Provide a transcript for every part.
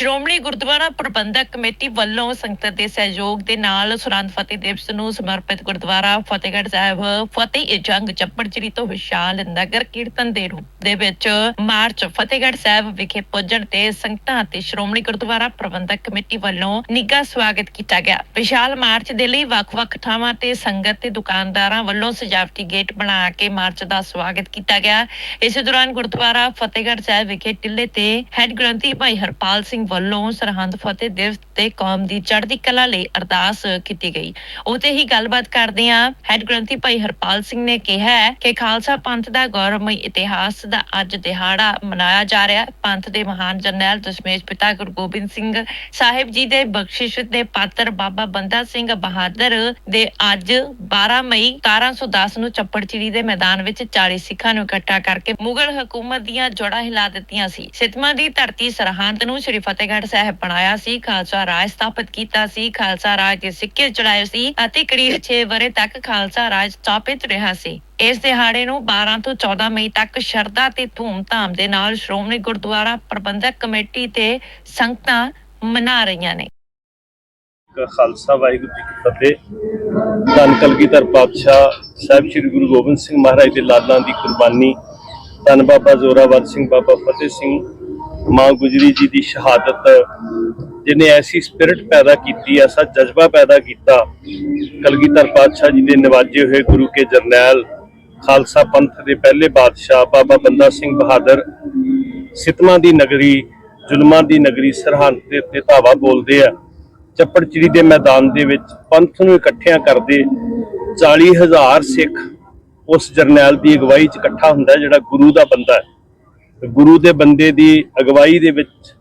ਸ਼੍ਰੋਮਣੀ ਗੁਰਦੁਆਰਾ ਪ੍ਰਬੰਧਕ committee ਵੱਲੋਂ ਸੰਗਤ ਦੇ ਸਹਿਯੋਗ ਦੇ ਨਾਲ ਸੁਰੰਦ ਫਤਿਹ ਦਿਵਸ ਨੂੰ ਸਮਰਪਿਤ ਗੁਰਦੁਆਰਾ ਫਤਿਹਗੜ੍ਹ ਸਾਹਿਬ, ਫਤਿਹ ਜੰਗ ਚੱਪੜਚਿੜੀ ਤੋਂ ਵਿਸ਼ਾਲ ਨਗਰ ਕੀਰਤਨ ਦੇ ਰੂਪ ਦੇ ਵਿੱਚ ਮਾਰਚ ਫਤਿਹਗੜ੍ਹ ਸਾਹਿਬ ਵਿਖੇ ਪੁੱਜਣ ਤੇ ਸੰਗਤਾਂ ਅਤੇ ਸ਼੍ਰੋਮਣੀ ਗੁਰਦੁਆਰਾ ਪ੍ਰਬੰਧਕ ਕਮੇਟੀ ਵੱਲੋਂ ਨਿੱਘਾ ਸਵਾਗਤ ਕੀਤਾ ਗਿਆ। ਵਿਸ਼ਾਲ ਮਾਰਚ ਦੇ ਲਈ ਵੱਖ-ਵੱਖ ਥਾਵਾਂ ਤੇ ਸੰਗਤ ਤੇ ਦੁਕਾਨਦਾਰਾਂ ਵੱਲੋਂ ਸਜਾਵਟੀ ਗੇਟ ਬਣਾ ਕੇ ਮਾਰਚ ਦਾ ਸਵਾਗਤ ਕੀਤਾ ਗਿਆ। ਇਸੇ ਦੌਰਾਨ ਗੁਰਦੁਆਰਾ ਫਤਿਹਗੜ੍ਹ ਸਾਹਿਬ ਵਿਖੇ ਟਿੱਲੇ ਤੇ ਹੈੱਡ ਗ੍ਰੰਥੀ ਭਾਈ ਹਰਪਾਲ ਸਿੰਘ ਵੱਲੋਂ ਸਰਹੰਦ ਫਤਿਹ ਦਿਵਸ ਤੇ ਕੌਮ ਦੀ ਚੜ੍ਹਦੀ ਕਲਾ ਲਈ ਅਰਦਾਸ ਕੀਤੀ ਗਈ। ਉਤੇ ਹੀ ਗੱਲਬਾਤ ਕਰਦੇ ਆ ਹੈੱਡ ਗ੍ਰੰਥੀ ਭਾਈ ਹਰਪਾਲ ਸਿੰਘ ਨੇ ਕਿਹਾ ਕਿ ਖਾਲਸਾ ਪੰਥ ਦਾ ਗੌਰਵਮਈ ਇਤਿਹਾਸ ਦਾ ਅੱਜ ਦਿਹਾੜਾ ਮਨਾਇਆ ਜਾ ਰਿਹਾ ਹੈ। ਪੰਥ ਦੇ ਮਹਾਨ ਜਰਨੈਲ ਦਸ਼ਮੇਸ਼ ਪਿਤਾ ਗੁਰੂ ਗੋਬਿੰਦ ਸਿੰਘ ਸਾਹਿਬ ਜੀ ਦੇ ਬਖਸ਼ਿਸ਼ ਦੇ ਪਾਤਰ ਬਾਬਾ ਬੰਦਾ ਸਿੰਘ ਬਹਾਦਰ ਦੇ ਅੱਜ 12 ਮਈ 1710 ਨੂੰ ਚੱਪੜਚਿੜੀ ਦੇ ਮੈਦਾਨ ਵਿੱਚ 40 ਸਿੱਖਾਂ ਨੂੰ ਇਕੱਠਾ ਕਰਕੇ ਮੁਗਲ ਹਕੂਮਤ ਦੀਆਂ ਜੜ੍ਹਾਂ ਹਿਲਾ ਦਿੱਤੀਆਂ ਸੀ। ਸਿੱਤਮਾਂ ਦੀ ਧਰਤੀ ਸਰਹੰਦ ਨੂੰ ਸ੍ਰੀ ਫਤਿਹ ਫਤਿਹਗੜ੍ਹ ਸਾਹਿਬ ਬਣਾਇਆ ਸੀ, ਖਾਲਸਾ ਰਾਜ ਸਥਾਪਿਤ ਕੀਤਾ ਸੀ, ਖਾਲਸਾ ਰਾਜ ਦੇ ਸਿੱਕੇ ਚੜਾਏ ਸੀ ਅਤੇ ਕਰੀਬ 6 ਵਰੇ ਤੱਕ ਖਾਲਸਾ ਰਾਜ ਸਥਾਪਿਤ ਰਿਹਾ ਸੀ। ਇਸ ਦਿਹਾੜੇ ਨੂੰ 12 ਤੋਂ 14 ਮਈ ਤੱਕ ਸ਼ਰਧਾ ਤੇ ਧੂਮ-ਧਾਮ ਦੇ ਨਾਲ ਸ਼੍ਰੋਮਣੀ ਗੁਰਦੁਆਰਾ ਪ੍ਰਬੰਧਕ ਕਮੇਟੀ ਤੇ ਸੰਗਤਾਂ ਮਨਾ ਰਹੀਆਂ ਨੇ। ਖਾਲਸਾ ਵਾਹਿਗੁਰੂ ਜੀ ਕੀ ਫਤਿਹ। ਧੰਨ ਕਲਗੀਧਰ ਪਾਤਸ਼ਾਹ ਸਾਹਿਬ ਸ੍ਰੀ ਗੁਰੂ ਗੋਬਿੰਦ ਸਿੰਘ ਮਹਾਰਾਜ ਦੇ ਲਾਲਾਂ ਦੀ ਕੁਰਬਾਨੀ। ਧੰਨ ਬਾਬਾ ਜ਼ੋਰਾਵਰ ਸਿੰਘ, ਬਾਬਾ ਫਤਿਹ ਸਿੰਘ ਮਾਂ ਗੁਜਰੀ ਜੀ ਦੀ ਸ਼ਹਾਦਤ ਜਿਨੇ ਐਸੀ ਸਪਿਰਿਟ ਪੈਦਾ ਕੀਤੀ, ਐਸਾ ਜਜ਼ਬਾ ਪੈਦਾ ਕੀਤਾ। ਕਲਗੀਧਰ ਪਾਤਸ਼ਾਹ ਜੀ ਦੇ ਨਿਵਾਜੇ ਹੋਏ ਗੁਰੂ ਕੇ ਜਰਨੈਲ, ਖਾਲਸਾ ਪੰਥ ਦੇ ਪਹਿਲੇ ਬਾਦਸ਼ਾਹ ਬਾਬਾ ਬੰਦਾ ਸਿੰਘ ਬਹਾਦਰ, ਸਿਤਮਾ ਦੀ ਨਗਰੀ, ਜ਼ੁਲਮਾਂ ਦੀ ਨਗਰੀ ਸਰਹੰਦ ਦੇ ਉੱਤੇ ਧਾਵਾ ਬੋਲਦੇ ਆ। ਚੱਪੜਚਿੜੀ ਦੇ ਮੈਦਾਨ ਦੇ ਵਿੱਚ ਪੰਥ ਨੂੰ ਇਕੱਠਿਆਂ ਕਰਦੇ 40000 ਸਿੱਖ ਉਸ ਜਰਨੈਲ ਦੀ ਅਗਵਾਈ 'ਚ ਇਕੱਠਾ ਹੁੰਦਾ ਜਿਹੜਾ ਗੁਰੂ ਦਾ ਬੰਦਾ ਹੈ। ਗੁਰੂ ਦੇ ਬੰਦੇ ਦੀ ਅਗਵਾਈ ਦੇ ਵਿੱਚ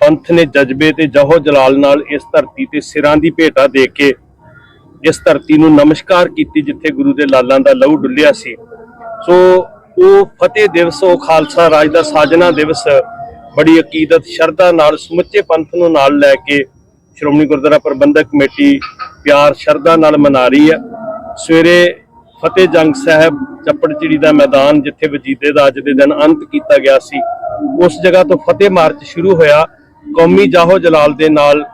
ਪੰਥ ਨੇ ਜਜ਼ਬੇ ਤੇ ਜਹੋ ਜਲਾਲ ਨਾਲ ਇਸ ਧਰਤੀ ਤੇ ਸਿਰਾਂ ਦੀ ਭੇਟਾ ਦੇ ਕੇ ਇਸ ਧਰਤੀ ਨੂੰ ਨਮਸਕਾਰ ਕੀਤੀ ਜਿੱਥੇ ਗੁਰੂ ਦੇ ਲਾਲਾਂ ਦਾ ਲਹੂ ਡੁੱਲਿਆ ਸੀ। ਸੋ ਉਹ ਫਤਿਹ ਦਿਵਸ, ਉਹ ਖਾਲਸਾ ਰਾਜ ਦਾ ਸਾਜਨਾ ਦਿਵਸ ਬੜੀ ਅਕੀਦਤ, ਸ਼ਰਧਾ ਨਾਲ ਸਮੁੱਚੇ ਪੰਥ ਨੂੰ ਨਾਲ ਲੈ ਕੇ ਸ਼੍ਰੋਮਣੀ ਗੁਰਦੁਆਰਾ ਪ੍ਰਬੰਧਕ ਕਮੇਟੀ ਪਿਆਰ, ਸ਼ਰਧਾ ਨਾਲ ਮਨਾ ਰਹੀ ਹੈ। ਸਵੇਰੇ ਫਤਿਹ ਜੰਗ ਸਾਹਿਬ ਚੱਪੜਚਿੜੀ ਦਾ ਮੈਦਾਨ ਜਿੱਥੇ ਵਜੀਦੇ ਦਾ ਅੱਜ ਦੇ ਦਿਨ ਅੰਤ ਕੀਤਾ ਗਿਆ ਸੀ। ਉਸ ਜਗ੍ਹਾ ਤੋਂ ਫਤਿਹ ਮਾਰਚ ਸ਼ੁਰੂ ਹੋਇਆ। ਕੌਮੀ ਜਾਹੋ ਜਲਾਲ ਦੇ ਨਾਲ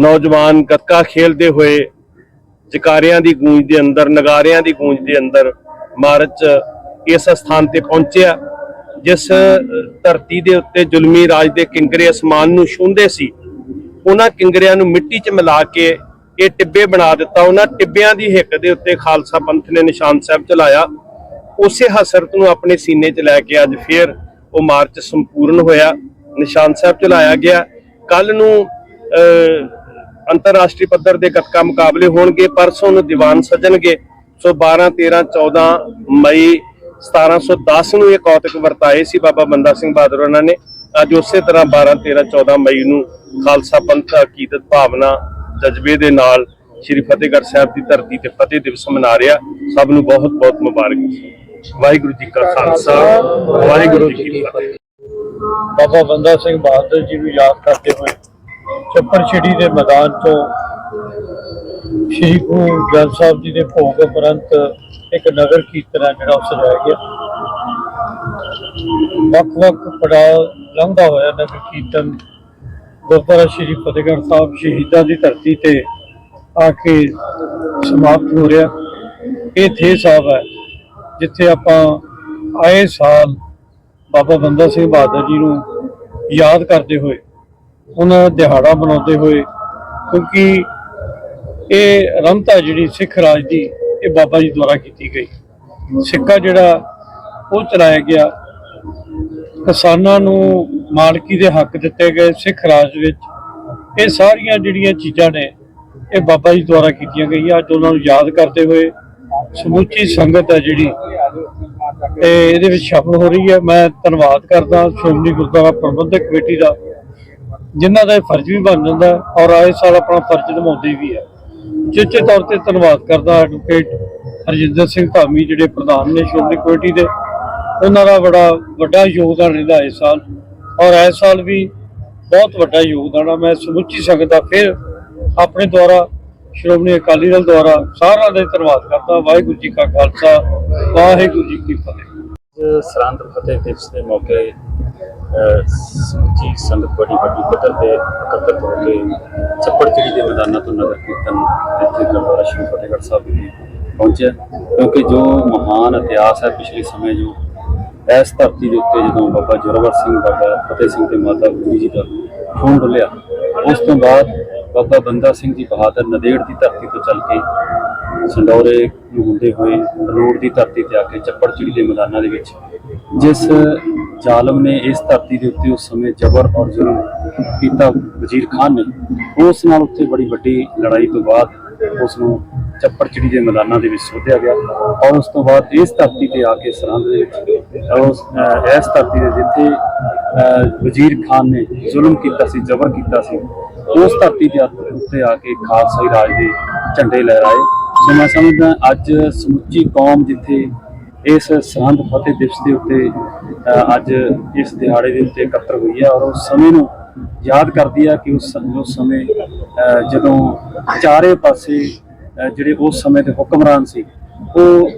ਨੌਜਵਾਨ ਗੱਤਕਾ ਖੇਲਦੇ ਹੋਏ ਜਕਾਰਿਆਂ ਦੀ ਗੂੰਜ ਦੇ ਅੰਦਰ, ਨਗਾਰਿਆਂ ਦੀ ਗੂੰਜ ਦੇ ਅੰਦਰ ਮਾਰਚ ਇਸ ਸਥਾਨ ਤੇ ਪਹੁੰਚਿਆ, ਜਿਸ ਧਰਤੀ ਦੇ ਉੱਤੇ ਜ਼ੁਲਮੀ ਰਾਜ ਦੇ ਕਿੰਗਰੇ ਅਸਮਾਨ ਨੂੰ ਛੂੰਹਦੇ ਸੀ। ਉਹਨਾਂ ਕਿੰਗਰਿਆਂ ਨੂੰ ਮਿੱਟੀ 'ਚ ਮਿਲਾ ਕੇ ਇਹ ਟਿੱਬੇ ਬਣਾ ਦਿੱਤਾ। ਉਹਨਾਂ ਟਿੱਬਿਆਂ ਦੀ ਹਿੱਕ ਦੇ ਉੱਤੇ ਖਾਲਸਾ ਪੰਥ ਨੇ ਨਿਸ਼ਾਨ ਸਾਹਿਬ ਚਲਾਇਆ। ਉਸੇ ਹਸਰਤ ਨੂੰ ਆਪਣੇ ਸੀਨੇ 'ਚ ਲੈ ਕੇ ਅੱਜ ਫੇਰ ਉਹ ਮਾਰਚ ਸੰਪੂਰਨ ਹੋਇਆ। ਨਿਸ਼ਾਨ ਸਾਹਿਬ ਚਲਾਇਆ ਗਿਆ। ਕੱਲ ਨੂੰ ਅੰਤਰਰਾਸ਼ਟਰੀ ਪੱਧਰ ਦੇ ਗੱਤਕਾ ਮੁਕਾਬਲੇ ਹੋਣਗੇ। ਪਰਸੋਂ ਨੂੰ ਦੀਵਾਨ ਸੱਜਣਗੇ। ਸੋ 12 13 14 ਮਈ 1710 ਨੂੰ ਇਹ ਕੌਤਕ ਵਰਤਾਏ ਸੀ ਬਾਬਾ ਬੰਦਾ ਸਿੰਘ ਬਹਾਦਰ ਉਹਨਾਂ ਨੇ। ਅੱਜ ਉਸੇ ਤਰ੍ਹਾਂ 12 13 14 ਮਈ ਨੂੰ ਖਾਲਸਾ ਪੰਥ ਅਕੀਦਤ ਭਾਵਨਾ ਜਜ਼ਬੇ ਦੇ ਨਾਲ ਸ੍ਰੀ ਫਤਿਹਗੜ੍ਹ ਸਾਹਿਬ ਦੀ ਧਰਤੀ ਤੇ ਫਤਿਹ ਦਿਵਸ ਮਨਾ ਰਿਹਾ। ਸਭ ਨੂੰ ਬਹੁਤ ਬਹੁਤ ਮੁਬਾਰਕ ਵਾਹਿਗੁਰੂ ਜੀ ਕਾ ਖਾਲਸਾ, ਵਾਹਿਗੁਰੂ ਜੀ ਕੀ ਫਤਿਹ। ਬਾਬਾ ਬੰਦਾ ਸਿੰਘ ਬਹਾਦਰ ਜੀ ਨੂੰ ਯਾਦ ਕਰਦੇ ਹੋਏ ਚੱਪੜਛਿੜੀ ਦੇ ਮੈਦਾਨ ਤੋਂ ਸ਼੍ਰੀ ਗੁਰੂ ਗ੍ਰੰਥ ਸਾਹਿਬ ਜੀ ਦੇ ਭੋਗ ਉਪਰੰਤ ਇੱਕ ਨਗਰ ਕੀਰਤਨ ਹੈ ਜਿਹੜਾ ਉਹ ਸਜਾਇਆ ਗਿਆ। ਵੱਖ-ਵੱਖ ਪੜਾਅ ਲੰਘਦਾ ਹੋਇਆ ਨਗਰ ਕੀਰਤਨ ਗੁਰਦੁਆਰਾ ਸ਼੍ਰੀ ਫਤਿਹਗੜ੍ਹ ਸਾਹਿਬ ਸ਼ਹੀਦਾਂ ਦੀ ਧਰਤੀ ਤੇ ਆ ਕੇ ਸਮਾਪਤ ਹੋ ਰਿਹਾ। ਇਹ ਥੇ ਸਾਹਿਬ ਹੈ, ਜਿੱਥੇ ਆਪਾਂ ਆਏ ਸਾਲ ਬਾਬਾ ਬੰਦਾ ਸਿੰਘ ਬਹਾਦਰ ਜੀ ਨੂੰ ਯਾਦ ਕਰਦੇ ਹੋਏ, ਉਹਨਾਂ ਦਾ ਦਿਹਾੜਾ ਮਨਾਉਂਦੇ ਹੋਏ, ਕਿਉਂਕਿ ਇਹ ਰਮਤਾ ਜਿਹੜੀ ਸਿੱਖ ਰਾਜ ਦੀ ਇਹ ਬਾਬਾ ਜੀ ਦੁਆਰਾ ਕੀਤੀ ਗਈ। ਸਿੱਕਾ ਜਿਹੜਾ ਉਹ ਚਲਾਇਆ ਗਿਆ। ਕਿਸਾਨਾਂ ਨੂੰ ਮਾਲਕੀ ਦੇ ਹੱਕ ਦਿੱਤੇ ਗਏ ਸਿੱਖ ਰਾਜ ਵਿੱਚ, ਇਹ ਸਾਰੀਆਂ ਜਿਹੜੀਆਂ ਚੀਜ਼ਾਂ ਨੇ, ਇਹ ਬਾਬਾ ਜੀ ਦੁਆਰਾ ਕੀਤੀਆਂ ਗਈਆਂ। ਅੱਜ ਉਹਨਾਂ ਨੂੰ ਯਾਦ ਕਰਦੇ ਹੋਏ ਸਮੁੱਚੀ ਸੰਗਤ ਹੈ ਜਿਹੜੀ, ਤੇ ਇਹਦੇ ਵਿੱਚ ਸ਼ਾਮਲ ਹੋ ਰਹੀ ਹੈ। ਮੈਂ ਧੰਨਵਾਦ ਕਰਦਾ ਸ਼੍ਰੋਮਣੀ ਗੁਰਦੁਆਰਾ ਪ੍ਰਬੰਧਕ ਕਮੇਟੀ ਦਾ, ਜਿਨ੍ਹਾਂ ਦਾ ਇਹ ਫਰਜ਼ ਵੀ ਬਣ ਜਾਂਦਾ ਔਰ ਆਏ ਸਾਲ ਆਪਣਾ ਫਰਜ਼ ਨਿਭਾਉਂਦੇ ਵੀ ਹੈ। ਚੇਚੇ ਤੌਰ ਤੇ ਧੰਨਵਾਦ ਕਰਦਾ ਐਡਵੋਕੇਟ ਹਰਜਿੰਦਰ ਸਿੰਘ ਧਾਮੀ, ਜਿਹੜੇ ਪ੍ਰਧਾਨ ਨੇ ਸ਼੍ਰੋਮਣੀ ਕਮੇਟੀ ਦੇ। ਉਹਨਾਂ ਦਾ ਬੜਾ ਵੱਡਾ ਯੋਗਦਾਨ ਰਹਿੰਦਾ ਇਸ ਸਾਲ। ਔਰ ਇਸ ਸਾਲ ਵੀ ਬਹੁਤ ਵੱਡਾ ਯੋਗਦਾਨ ਆ। ਮੈਂ ਸਮੁੱਚੀ ਸੰਗਤ ਦਾ ਫਿਰ ਆਪਣੇ ਦੁਆਰਾ, ਸ਼੍ਰੋਮਣੀ ਅਕਾਲੀ ਦਲ ਦੁਆਰਾ ਸਾਰਿਆਂ ਦਾ ਧੰਨਵਾਦ ਕਰਦਾ। ਵਾਹਿਗੁਰੂ ਜੀ ਕਾ ਖਾਲਸਾ, ਵਾਹਿਗੁਰੂ ਜੀ ਕੀ ਫਤਿਹ। ਅੱਜ ਸਰਹੰਦ ਫਤਿਹ ਦਿਵਸ ਦੇ ਮੌਕੇ ਸਮੁੱਚੀ ਸੰਗਤ ਬੜੀ ਵੱਡੀ ਪੱਧਰ ਤੇ ਇਕੱਤਰ ਹੋ ਕੇ ਚੱਪੜਚਿੜੀ ਦੇ ਮੈਦਾਨਾਂ ਤੋਂ ਨਗਰ ਕੀਰਤਨ ਇੱਥੇ ਗੁਰਦੁਆਰਾ ਸ਼੍ਰੀ ਫਤਿਹਗੜ੍ਹ ਸਾਹਿਬ ਵਿਖੇ ਪਹੁੰਚਿਆ। ਕਿਉਂਕਿ ਜੋ ਮਹਾਨ ਇਤਿਹਾਸ ਹੈ ਪਿਛਲੇ ਸਮੇਂ ਜੋ ਇਸ ਧਰਤੀ ਦੇ ਉੱਤੇ ਜਦੋਂ ਬਾਬਾ ਜੋਰਾਵਰ ਸਿੰਘ, ਬਾਬਾ ਫਤਿਹ ਸਿੰਘ ਤੇ ਮਾਤਾ ਗੁਜਰੀ ਜੀ ਦਾ ਖੂਨ ਡੁੱਲਿਆ, ਉਸ ਤੋਂ ਬਾਅਦ ਬਾਬਾ ਬੰਦਾ ਸਿੰਘ ਜੀ ਬਹਾਦਰ ਨਦੇੜ ਦੀ ਧਰਤੀ ਤੋਂ ਚੱਲ ਕੇ ਸੰਡੌਰੇ ਨੂੰ ਹੁੰਦੇ ਹੋਏ ਰੋਡ ਦੀ ਧਰਤੀ ਤੇ ਆ ਕੇ ਚੱਪੜਚਿੜੀ ਦੇ ਮੈਦਾਨਾਂ ਦੇ ਵਿੱਚ, ਜਿਸ ਜ਼ਾਲਮ ਨੇ ਇਸ ਧਰਤੀ ਦੇ ਉੱਤੇ ਉਸ ਸਮੇਂ ਜ਼ਬਰ ਔਰ ਜ਼ੁਲਮ ਕੀਤਾ, ਵਜ਼ੀਰ ਖਾਨ ਨੇ, ਉਸ ਨਾਲ ਉੱਥੇ ਬੜੀ ਵੱਡੀ ਲੜਾਈ ਤੋਂ ਬਾਅਦ ਉਸ ਨੂੰ ਚੱਪੜਚਿੜੀ ਦੇ ਮੈਦਾਨਾਂ ਦੇ ਵਿੱਚ ਸੋਧਿਆ ਗਿਆ ਔਰ ਉਸ ਤੋਂ ਬਾਅਦ ਇਸ ਧਰਤੀ ਤੇ ਆ ਕੇ ਸਰਹੰਦ ਦੇ ਵਿੱਚ ਉਸ ਇਸ ਧਰਤੀ ਦੇ ਜਿੱਥੇ ਵਜ਼ੀਰ ਖਾਨ ਨੇ ਜ਼ੁਲਮ ਕੀਤਾ ਸੀ, ਜ਼ਬਰ ਕੀਤਾ ਸੀ, ਉਸ ਧਰਤੀ ਦੇ ਉੱਤੇ ਆ ਕੇ ਖਾਲਸਾਈ ਰਾਜ ਦੇ ਝੰਡੇ ਲਹਿਰਾਏ। ਸੋ ਮੈਂ ਸਮਝਦਾ ਅੱਜ ਸਮੁੱਚੀ ਕੌਮ ਜਿੱਥੇ ਇਸ ਸਰਹੰਦ ਫਤਿਹ ਦਿਵਸ ਦੇ ਉੱਤੇ ਅੱਜ ਇਸ ਦਿਹਾੜੇ ਦੇ ਉੱਤੇ ਇਕੱਤਰ ਹੋਈ ਹੈ ਔਰ ਉਸ ਸਮੇਂ ਨੂੰ ਯਾਦ ਕਰਦੀ ਆ ਕਿ ਉਸ ਸਮੇਂ ਜਦੋਂ ਚਾਰੇ ਪਾਸੇ ਜਿਹੜੇ ਉਸ ਸਮੇਂ ਦੇ ਹੁਕਮਰਾਨ ਸੀ, ਉਹ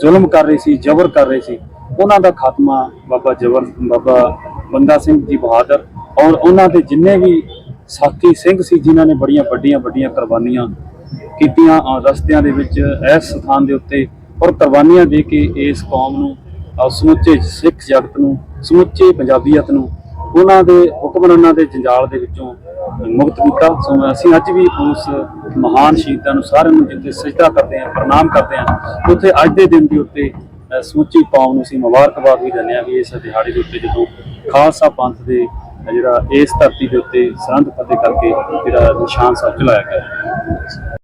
ਜ਼ੁਲਮ ਕਰ ਰਹੇ ਸੀ, ਜ਼ਬਰ ਕਰ ਰਹੇ ਸੀ। ਉਹਨਾਂ ਦਾ ਖਾਤਮਾ ਬਾਬਾ ਜਬਰ, ਬਾਬਾ ਬੰਦਾ ਸਿੰਘ ਜੀ ਬਹਾਦਰ ਔਰ ਉਹਨਾਂ ਦੇ ਜਿੰਨੇ ਵੀ ਸਾਥੀ ਸਿੰਘ ਸੀ, ਜਿਨ੍ਹਾਂ ਨੇ ਬੜੀਆਂ ਵੱਡੀਆਂ ਵੱਡੀਆਂ ਕੁਰਬਾਨੀਆਂ ਕੀਤੀਆਂ ਰਸਤਿਆਂ ਦੇ ਵਿੱਚ, ਇਸ ਸਥਾਨ ਦੇ ਉੱਤੇ ਔਰ ਕੁਰਬਾਨੀਆਂ ਦੇ ਕੇ ਇਸ ਕੌਮ ਨੂੰ ਸਮੁੱਚੇ ਸਿੱਖ ਜਗਤ ਨੂੰ, ਸਮੁੱਚੇ ਪੰਜਾਬੀਅਤ ਨੂੰ, ਉਹਨਾਂ ਦੇ ਹੁਕਮਰਾਨਾਂ ਦੇ ਜੰਜਾਲ ਦੇ ਵਿੱਚੋਂ ਮੁਕਤ ਕੀਤਾ। ਸੋ ਅਸੀਂ ਅੱਜ ਵੀ ਉਸ ਮਹਾਨ ਸ਼ਹੀਦਾਂ ਨੂੰ ਸਾਰਿਆਂ ਨੂੰ ਜਿੱਥੇ ਸਜਦਾ ਕਰਦੇ ਹਾਂ, ਪ੍ਰਣਾਮ ਕਰਦੇ ਹਾਂ, ਉੱਥੇ ਅੱਜ ਦੇ ਦਿਨ ਦੇ ਉੱਤੇ ਸਮੁੱਚੀ ਕੌਮ ਨੂੰ ਅਸੀਂ ਮੁਬਾਰਕਬਾਦ ਵੀ ਦਿੰਦੇ ਹਾਂ ਵੀ ਇਸ ਦਿਹਾੜੇ ਦੇ ਉੱਤੇ ਜਦੋਂ ਖਾਲਸਾ ਪੰਥ ਦੇ ਜਿਹੜਾ ਇਸ ਧਰਤੀ ਦੇ ਉੱਤੇ ਸਰਹੰਦ ਫਤਿਹ ਕਰਕੇ ਜਿਹੜਾ ਨਿਸ਼ਾਨ ਸਾਹਿਬ ਚਲਾਇਆ ਗਿਆ।